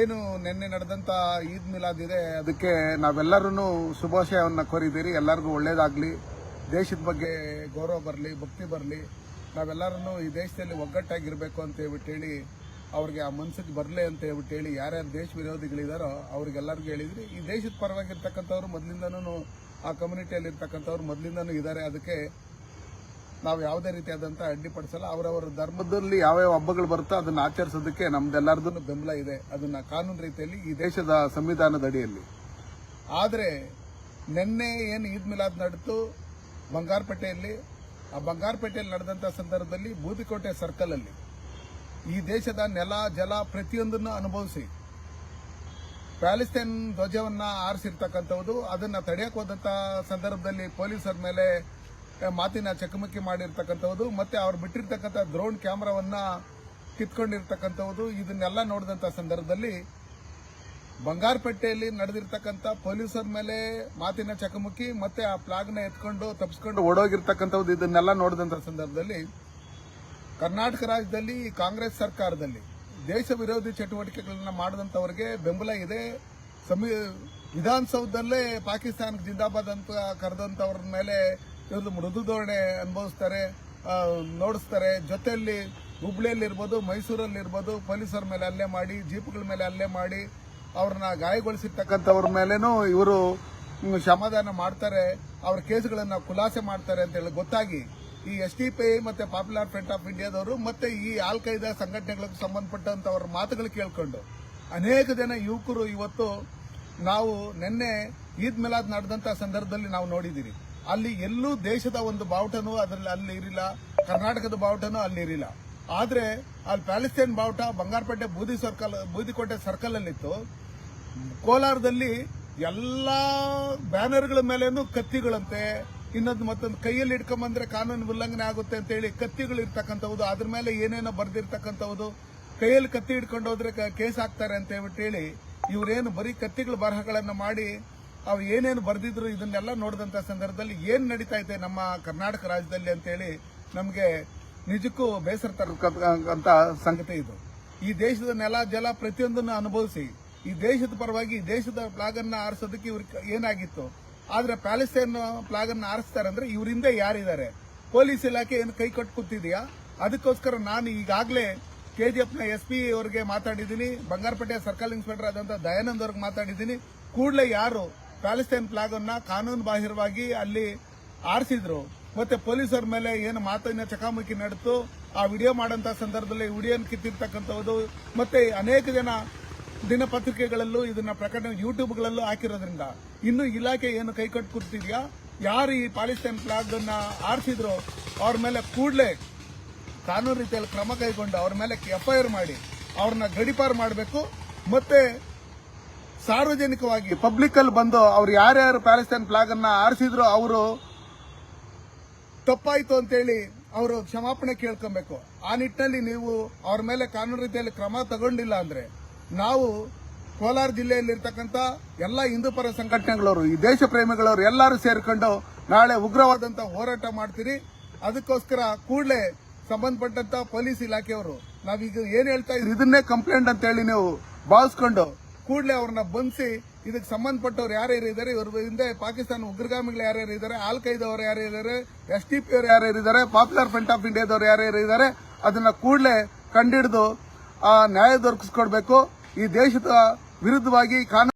ಏನು ನಿನ್ನೆ ನಡೆದಂತ ಈದ್ ಮಿಲಾದ್ ಇದೆ ಅದಕ್ಕೆ ನಾವೆಲ್ಲರೂ ಶುಭಾಶಯವನ್ನ ಕೋರಿದ್ದೀರಿ. ಎಲ್ಲರಿಗೂ ಒಳ್ಳೇದಾಗ್ಲಿ. ದೇಶದ ಬಗ್ಗೆ ಗೌರವ ಬರಲಿ, ಭಕ್ತಿ ಬರಲಿ. ನಾವೆಲ್ಲರೂ ಈ ದೇಶದಲ್ಲಿ ಒಗ್ಗಟ್ಟಾಗಿರಬೇಕು ಅಂತ ಹೇಳ್ಬಿಟ್ಟು ಹೇಳಿ, ಅವ್ರಿಗೆ ಆ ಮನ್ಸಿಗೆ ಬರಲಿ ಅಂತ ಹೇಳ್ಬಿಟ್ಟು ಹೇಳಿ, ಯಾರ್ಯಾರು ದೇಶ ವಿರೋಧಿಗಳಿದಾರೋ ಅವ್ರಿಗೆಲ್ಲರಿಗೂ ಹೇಳಿದ್ರಿ. ಈ ದೇಶದ ಪರವಾಗಿರ್ತಕ್ಕಂಥವ್ರು ಮೊದಲಿಂದನೂ ಆ ಕಮ್ಯುನಿಟಿಯಲ್ಲಿರ್ತಕ್ಕಂಥವ್ರು ಮೊದಲಿಂದನೂ ಇದ್ದಾರೆ. ಅದಕ್ಕೆ ನಾವು ಯಾವುದೇ ರೀತಿಯಾದಂಥ ಅಡ್ಡಿಪಡಿಸಲ್ಲ ಅವರವರ ಧರ್ಮದಲ್ಲಿ ಯಾವ್ಯಾವ ಹಬ್ಬಗಳು ಬರುತ್ತೋ ಅದನ್ನು ಆಚರಿಸೋದಕ್ಕೆ ನಮ್ದೆಲ್ಲರದೂ ಬೆಂಬಲ ಇದೆ. ಅದನ್ನ ಕಾನೂನು ರೀತಿಯಲ್ಲಿ ಈ ದೇಶದ ಸಂವಿಧಾನದ ಅಡಿಯಲ್ಲಿ. ಆದರೆ ನಿನ್ನೆ ಏನು ಈದ್ ಮಿಲಾದ್ ನಡೆದು ಬಂಗಾರಪೇಟೆಯಲ್ಲಿ, ಆ ಬಂಗಾರಪೇಟೆಯಲ್ಲಿ ನಡೆದಂಥ ಸಂದರ್ಭದಲ್ಲಿ ಬೂದಿಕೋಟೆ ಸರ್ಕಲ್ ಅಲ್ಲಿ ಈ ದೇಶದ ನೆಲ, ಜಲ ಪ್ರತಿಯೊಂದನ್ನು ಅನುಭವಿಸಿ. ಪ್ಯಾಲೆಸ್ತೈನ್ ಧ್ವಜವನ್ನು ಆರಿಸಿರ್ತಕ್ಕಂಥದ್ದು ಅದನ್ನ ತಡೆಯಕ್ಕೆ ಹೋದಂಥ ಸಂದರ್ಭದಲ್ಲಿ ಪೊಲೀಸರ ಮೇಲೆ ಮಾತಿನ ಚಕಮಕಿ ಮಾಡಿರ್ತಕ್ಕಂಥದ್ದು ಮತ್ತೆ ಅವ್ರು ಬಿಟ್ಟಿರ್ತಕ್ಕಂಥ ಡ್ರೋನ್ ಕ್ಯಾಮ್ರಾವನ್ನ ಕಿತ್ಕೊಂಡಿರ್ತಕ್ಕಂಥದ್ದು ಇದನ್ನೆಲ್ಲ ನೋಡಿದಂತ ಸಂದರ್ಭದಲ್ಲಿ ಬಂಗಾರಪೇಟೆಯಲ್ಲಿ ನಡೆದಿರ್ತಕ್ಕಂಥ ಪೊಲೀಸರ ಮೇಲೆ ಮಾತಿನ ಚಕಮಕಿ, ಮತ್ತೆ ಆ ಫ್ಲಾಗ್ನ ಎತ್ಕೊಂಡು ತಪ್ಪಿಸ್ಕೊಂಡು ಓಡೋಗಿರ್ತಕ್ಕಂಥದ್ದು ಇದನ್ನೆಲ್ಲ ನೋಡಿದಂತ ಸಂದರ್ಭದಲ್ಲಿ ಕರ್ನಾಟಕ ರಾಜ್ಯದಲ್ಲಿ, ಕಾಂಗ್ರೆಸ್ ಸರ್ಕಾರದಲ್ಲಿ ದೇಶ ವಿರೋಧಿ ಚಟುವಟಿಕೆಗಳನ್ನ ಮಾಡಿದಂಥವ್ರಿಗೆ ಬೆಂಬಲ ಇದೆ. ಸಮಿ, ವಿಧಾನಸೌಧದಲ್ಲೇ ಪಾಕಿಸ್ತಾನ ಜಿಂದಾಬಾದ್ ಅಂತ ಕರೆದಂಥವ್ರ ಮೇಲೆ ಇವ್ರದ್ದು ಮೃದು ಧೋರಣೆ ಅನುಭವಿಸ್ತಾರೆ ನೋಡಿಸ್ತಾರೆ. ಜೊತೆಯಲ್ಲಿ ಹುಬ್ಳಿಯಲ್ಲಿ ಇರ್ಬೋದು ಮೈಸೂರಲ್ಲಿ ಇರ್ಬೋದು ಪೊಲೀಸರ ಮೇಲೆ ಹಲ್ಲೆ ಮಾಡಿ, ಜೀಪ್ಗಳ ಮೇಲೆ ಹಲ್ಲೆ ಮಾಡಿ, ಅವ್ರನ್ನ ಗಾಯಗೊಳಿಸಿರ್ತಕ್ಕಂಥವ್ರ ಮೇಲೇನೂ ಇವರು ಕ್ಷಮಾದಾನ ಮಾಡ್ತಾರೆ. ಅವ್ರ ಕೇಸ್ಗಳನ್ನು ಖುಲಾಸೆ ಮಾಡ್ತಾರೆ ಅಂತ ಹೇಳಿ ಗೊತ್ತಾಗಿ ಈ ಎಸ್ ಟಿ ಪಿ ಮತ್ತೆ ಪಾಪ್ಯುಲರ್ ಫ್ರಂಟ್ ಆಫ್ ಇಂಡಿಯಾದವರು ಮತ್ತೆ ಈ ಆಲ್ ಖೈದಾ ಸಂಘಟನೆಗಳಿಗೆ ಸಂಬಂಧಪಟ್ಟಂಥವ್ರ ಮಾತುಗಳು ಕೇಳ್ಕೊಂಡು ಅನೇಕ ಜನ ಯುವಕರು ಇವತ್ತು ನಾವು ನಿನ್ನೆ ಈದ್ ಮಿಲಾದ್ ನಡೆದಂತ ಸಂದರ್ಭದಲ್ಲಿ ನಾವು ನೋಡಿದಿರಿ ಅಲ್ಲಿ ಎಲ್ಲೂ ದೇಶದ ಒಂದು ಬಾವುಟನೂ ಅದರಲ್ಲಿ ಅಲ್ಲಿ ಇರಲಿಲ್ಲ. ಕರ್ನಾಟಕದ ಬಾವುಟನೂ ಅಲ್ಲಿ ಇರಲಿಲ್ಲ. ಆದ್ರೆ ಅಲ್ಲಿ ಪ್ಯಾಲೆಸ್ತೇನ್ ಬಾವುಟ ಬಂಗಾರಪೇಟೆ ಬೂದಿ ಸರ್ಕಲ್, ಬೂದಿಕೋಟೆ ಸರ್ಕಲ್ ಅಲ್ಲಿತ್ತು ಕೋಲಾರದಲ್ಲಿ ಎಲ್ಲಾ ಬ್ಯಾನರ್ಗಳ ಮೇಲೇನು ಕತ್ತಿಗಳಂತೆ, ಇನ್ನೊಂದು ಮತ್ತೊಂದು ಕೈಯಲ್ಲಿ ಇಟ್ಕೊಂಬಂದ್ರೆ ಕಾನೂನು ಉಲ್ಲಂಘನೆ ಆಗುತ್ತೆ ಅಂತ ಹೇಳಿ ಕತ್ತಿಗಳು ಇರ್ತಕ್ಕಂಥವ್ದು, ಅದ್ರ ಮೇಲೆ ಏನೇನೋ ಬರ್ದಿರ್ತಕ್ಕಂಥವ್ದು, ಕೈಯಲ್ಲಿ ಕತ್ತಿ ಹಿಡ್ಕೊಂಡು ಹೋದ್ರೆ ಕೇಸ್ ಹಾಕ್ತಾರೆ ಅಂತ ಹೇಳಿ, ಇವರೇನು ಬರೀ ಕತ್ತಿಗಳ ಬರಹಗಳನ್ನು ಮಾಡಿ ಅವು ಏನೇನು ಬರ್ದಿದ್ರು ಇದನ್ನೆಲ್ಲ ನೋಡಿದಂತ ಸಂದರ್ಭದಲ್ಲಿ ಏನು ನಡೀತಾ ಇದೆ ನಮ್ಮ ಕರ್ನಾಟಕ ರಾಜ್ಯದಲ್ಲಿ ಅಂತ ಹೇಳಿ ನಮಗೆ ನಿಜಕ್ಕೂ ಬೇಸರ ತರಕ್ಕಂತ ಸಂಗತಿ ಇದು. ಈ ದೇಶದ ನೆಲ ಜಲ ಪ್ರತಿಯೊಂದನ್ನು ಅನುಭವಿಸಿ, ಈ ದೇಶದ ಪರವಾಗಿ ಈ ದೇಶದ ಪ್ಲಾಗನ್ನು ಆರಿಸೋದಕ್ಕೆ ಇವ್ರಿಗೆ ಏನಾಗಿತ್ತು? ಆದ್ರೆ ಪ್ಯಾಲೆಸ್ಟೈನ್ ಪ್ಲಾಗನ್ನು ಆರಿಸ್ತಾರೆ ಅಂದ್ರೆ ಇವರಿಂದ ಯಾರಿದ್ದಾರೆ? ಪೊಲೀಸ್ ಇಲಾಖೆ ಏನು ಕೈ ಕಟ್ಟು ಅದಕ್ಕೋಸ್ಕರ ನಾನು ಈಗಾಗಲೇ ಕೆಜಿಎಫ್ನ ಎಸ್ ಪಿ ಅವರಿಗೆ ಮಾತಾಡಿದ್ದೀನಿ ಬಂಗಾರಪೇಟೆ ಸರ್ಕಲ್ ಇನ್ಸ್ಪೆಕ್ಟರ್ ಆದಂಥ ದಯಾನಂದ್ ಅವ್ರಿಗೆ ಮಾತಾಡಿದ್ದೀನಿ. ಕೂಡಲೇ ಯಾರು ಪ್ಯಾಲೆಸ್ತೈನ್ ಫ್ಲಾಗ್ ಅನ್ನ ಕಾನೂನು ಬಾಹಿರವಾಗಿ ಅಲ್ಲಿ ಆರಿಸಿದ್ರು. ಮತ್ತೆ ಪೊಲೀಸರ ಮೇಲೆ ಏನು ಮಾತಿನ ಚಕಾಮಕಿ ನಡೆತು ಆ ವಿಡಿಯೋ ಮಾಡಂತ ಸಂದರ್ಭದಲ್ಲಿ ವಿಡಿಯೋನ ಕಿತ್ತಿರ್ತಕ್ಕಂಥದ್ದು, ಮತ್ತೆ ಅನೇಕ ಜನ ದಿನಪತ್ರಿಕೆಗಳಲ್ಲೂ ಇದನ್ನ ಪ್ರಕಟಣೆ ಯೂಟ್ಯೂಬ್ಗಳಲ್ಲೂ ಹಾಕಿರೋದ್ರಿಂದ. ಇನ್ನು ಇಲಾಖೆ ಏನು ಕೈಕಟ್ಟು ಕೂತಿದ್ಯಾ ಯಾರು ಈ ಪ್ಯಾಲೆಸ್ತೈನ್ ಫ್ಲಾಗ್ ಅನ್ನ ಆರಿಸಿದ್ರು? ಅವ್ರ ಮೇಲೆ ಕೂಡಲೇ ಕಾನೂನು ರೀತಿಯಲ್ಲಿ ಕ್ರಮ ಕೈಗೊಂಡು ಅವ್ರ ಮೇಲೆ ಎಫ್ಐಆರ್ ಮಾಡಿ, ಅವ್ರನ್ನ ಗಡಿಪಾರು ಮಾಡಬೇಕು. ಮತ್ತೆ ಸಾರ್ವಜನಿಕವಾಗಿ ಪಬ್ಲಿಕ್ ಅಲ್ಲಿ ಬಂದು ಅವ್ರು ಯಾರ್ಯಾರು ಪ್ಯಾಲೆಸ್ತೈನ್ ಫ್ಲಾಗ್ ಅನ್ನ ಆರಿಸಿದ್ರು ಅವರು ತಪ್ಪಾಯ್ತು ಅಂತೇಳಿ ಅವರು ಕ್ಷಮಾಪಣೆ ಕೇಳ್ಕೊಬೇಕು. ಆ ನಿಟ್ಟಿನಲ್ಲಿ ನೀವು ಅವ್ರ ಮೇಲೆ ಕಾನೂನು ರೀತಿಯಲ್ಲಿ ಕ್ರಮ ತಗೊಂಡಿಲ್ಲ ಅಂದ್ರೆ ನಾವು ಕೋಲಾರ ಜಿಲ್ಲೆಯಲ್ಲಿರ್ತಕ್ಕಂಥ ಎಲ್ಲ ಹಿಂದೂ ಪರ ಸಂಘಟನೆಗಳವರು, ಈ ದೇಶ ಪ್ರೇಮಿಗಳವರು ಎಲ್ಲರೂ ಸೇರಿಕೊಂಡು ನಾಳೆ ಉಗ್ರವಾದಂತ ಹೋರಾಟ ಮಾಡ್ತೀರಿ. ಅದಕ್ಕೋಸ್ಕರ ಕೂಡಲೇ ಸಂಬಂಧಪಟ್ಟಂತ ಪೊಲೀಸ್ ಇಲಾಖೆಯವರು ನಾವೀಗ ಏನ್ ಹೇಳ್ತಾ ಇದ್ರಿ ಇದನ್ನೇ ಕಂಪ್ಲೇಂಟ್ ಅಂತ ಹೇಳಿ ನೀವು ಭಾವಿಸ್ಕೊಂಡು ಕೂಡಲೇ ಅವ್ರನ್ನ ಬಂಧಿಸಿ ಇದಕ್ಕೆ ಸಂಬಂಧಪಟ್ಟವ್ರು ಯಾರ್ಯಾರು ಇದ್ದಾರೆ ಇವ್ರ ಹಿಂದೆ ಪಾಕಿಸ್ತಾನ ಉಗ್ರಗಾಮಿಗಳು ಯಾರ್ಯಾರು ಇದ್ದಾರೆ ಆಲ್ ಖೈದವರು ಯಾರು ಇದ್ದಾರೆ ಎಸ್ ಟಿ ಪಿ ಅವರು ಯಾರ್ಯಾರು ಇದ್ದಾರೆ ಪಾಪ್ಯುಲರ್ ಫ್ರಂಟ್ ಆಫ್ ಇಂಡಿಯಾದವ್ರು ಯಾರ್ಯಾರು ಇದ್ದಾರೆ ಅದನ್ನ ಕೂಡಲೇ ಕಂಡಿಡಿದು, ಆ ನ್ಯಾಯ ದೊರಕಿಸ್ಕೊಡ್ಬೇಕು. ಈ ದೇಶದ ವಿರುದ್ಧವಾಗಿ ಕಾನೂನು